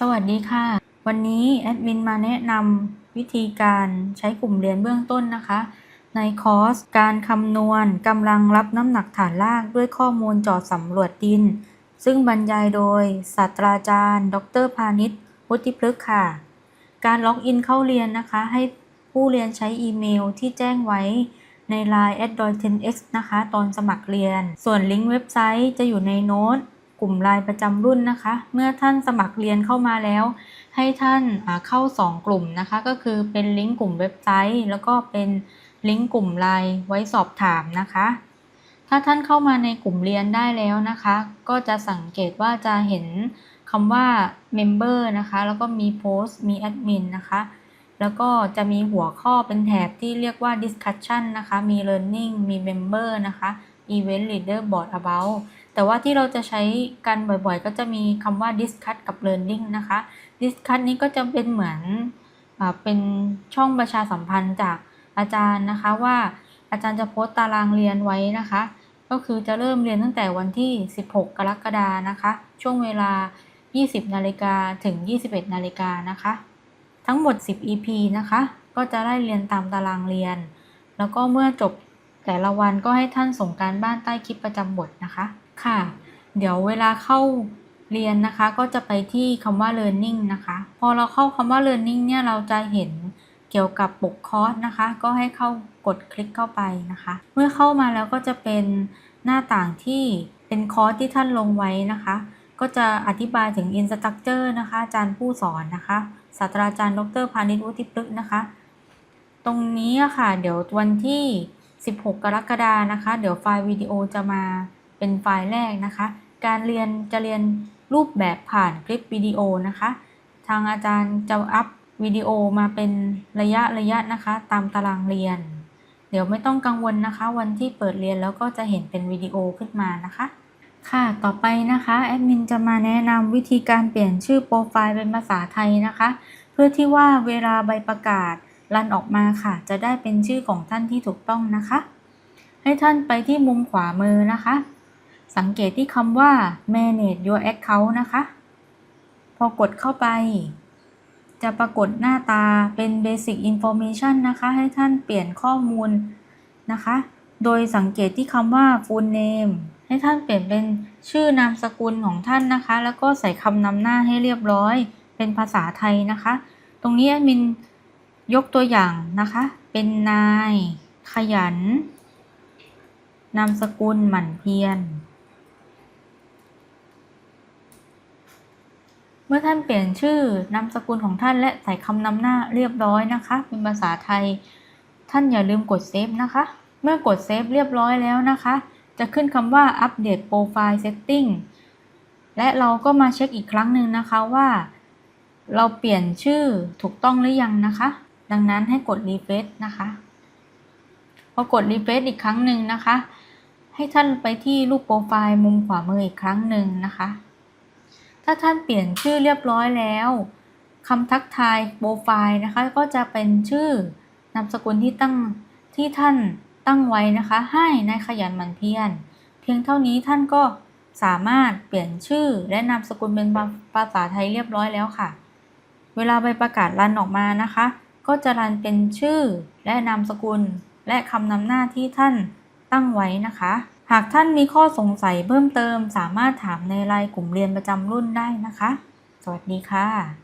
สวัสดีค่ะ วันนี้แอดมินมาแนะนำวิธีการใช้กลุ่มเรียนเบื้องต้นนะคะ ในคอร์สการคำนวณกำลังรับน้ำหนักฐานลากด้วยข้อมูลจอดสำรวจดิน ซึ่งบรรยายโดยศาสตราจารย์ ดรพานิชย์วุฒิพฤกษ์ค่ะ การล็อกอินเข้าเรียนนะคะ ให้ผู้เรียนใช้อีเมลที่แจ้งไว้ใน Line a d d o i 10x นะคะ ตอนสมัครเรียน ส่วนลิงก์เว็บไซต์จะอยู่ในโน้ต กลุ่มไลน์ประจำรุ่นนะคะ เมื่อท่านสมัครเรียนเข้ามาแล้ว ให้ท่านเข้า 2 กลุ่มนะคะ ก็คือเป็นลิงก์กลุ่มเว็บไซต์ แล้วก็เป็นลิงก์กลุ่มไลน์ไว้สอบถามนะคะ ถ้าท่านเข้ามาในกลุ่มเรียนได้แล้วนะคะ ก็จะสังเกตว่าจะเห็นคำว่า Member นะคะ แล้วก็มีโพสต์มี Admin นะคะแล้วก็จะมีหัวข้อเป็นแถบที่เรียกว่า discussion นะคะ มี learning มี member นะคะ event leader board about แต่ว่าที่เราจะใช้กันบ่อยๆ ก็จะมีคำว่า discuss กับ learning นะคะ discuss นี้ก็จะเป็นเหมือนอเป็นช่องประชาสัมพันธ์จากอาจารย์นะคะว่าอาจารย์จะโพสต์ตารางเรียนไว้นะคะ ก็คือจะเริ่มเรียนตั้งแต่วันที่ 16 กรกฎานะคะ ช่วงเวลา 20 นาฬิกาถึง 21 นาฬิกานะคะ ทั้งหมด 10 EP นะคะ ก็จะได้เรียนตามตารางเรียน แล้วก็เมื่อจบแต่ละวันก็ให้ท่านส่งการบ้านใต้คลิปประจำบทนะคะ ค่ะ เดี๋ยวเวลาเข้าเรียนนะคะก็จะไปที่คำว่า learning นะคะ พอเราเข้าคำว่า learning เนี่ยเราจะเห็นเกี่ยวกับปกคอร์สนะคะ ก็ให้เข้ากดคลิกเข้าไปนะคะ เมื่อเข้ามาแล้วก็จะเป็นหน้าต่างที่เป็นคอร์สที่ท่านลงไว้นะคะ ก็จะอธิบายถึง instructor นะคะ อาจารย์ผู้สอนนะคะศาสตราจารย์ดรพานิชวุฒิพฤกษ์นะคะ ตรงนี้ค่ะ เดี๋ยววันที่ 16 กรกฎานะคะ เดี๋ยวไฟล์วิดีโอจะมา เป็นไฟล์แรกนะคะ การเรียนจะเรียนรูปแบบผ่านคลิปวิดีโอนะคะ ทางอาจารย์จะอัพวิดีโอมาเป็นระยะระยะนะคะ ตามตารางเรียน เดี๋ยวไม่ต้องกังวลนะคะ วันที่เปิดเรียนแล้วก็จะเห็นเป็นวิดีโอขึ้นมานะคะ ค่ะ ต่อไปนะคะแอดมินจะมาแนะนำวิธีการเปลี่ยนชื่อโปรไฟล์เป็นภาษาไทยนะคะ เพื่อที่ว่าเวลาใบประกาศรันออกมาค่ะ จะได้เป็นชื่อของท่านที่ถูกต้องนะคะ ให้ท่านไปที่มุมขวามือนะคะ สังเกตที่คำว่า manage your account นะคะ พอกดเข้าไป จะปรากฏหน้าตาเป็น basic information นะคะ ให้ท่านเปลี่ยนข้อมูลนะคะ โดยสังเกตที่คำว่า full name ให้ท่านเปลี่ยนเป็นชื่อนามสกุลของท่านนะคะ แล้วก็ใส่คำนำหน้าให้เรียบร้อย เป็นภาษาไทยนะคะ ตรงนี้แอดมินยกตัวอย่างนะคะ เป็นนาย ขยัน นามสกุลหมั่นเพียร มื่อท่านเปลี่ยนชื่อนามสกุลของท่านและใส่คำนำหน้าเรียบร้อยนะคะ เป็นภาษาไทย ท่านอย่าลืมกดเซฟนะคะ เมื่อกดเซฟเรียบร้อยแล้วนะคะ จะขึ้นคำว่าอัปเดตโปรไฟล์เซตติ้งและเราก็มาเช็คอีกครั้งหนึ่งนะคะว่า เราเปลี่ยนชื่อถูกต้องหรือยังนะคะ ดังนั้นให้กดรีเฟซนะคะพอกดรีเฟซอีกครั้งหนึ่งนะคะ ให้ท่านไปที่รูปโปรไฟล์มุมขวามืออีกครั้งหนึ่งนะคะ ถ้าท่านเปลี่ยนชื่อเรียบร้อยแล้วคำทักทายโปรไฟล์นะคะ ก็จะเป็นชื่อนามสกุลที่ตั้งที่ท่านตั้งไว้นะคะ ให้นายขยันหมั่นเพียรเพียงเท่านี้ท่านก็สามารถเปลี่ยนชื่อและนามสกุลเป็นภาษาไทยเรียบร้อยแล้วค่ะ เวลาใบประกาศรันออกมานะคะ ก็จะรันเป็นชื่อและนามสกุล และคำนำหน้าที่ท่านตั้งไว้นะคะ หากท่านมีข้อสงสัยเพิ่มเติม สามารถถามในไลน์กลุ่มเรียนประจำรุ่นได้นะคะ สวัสดีค่ะ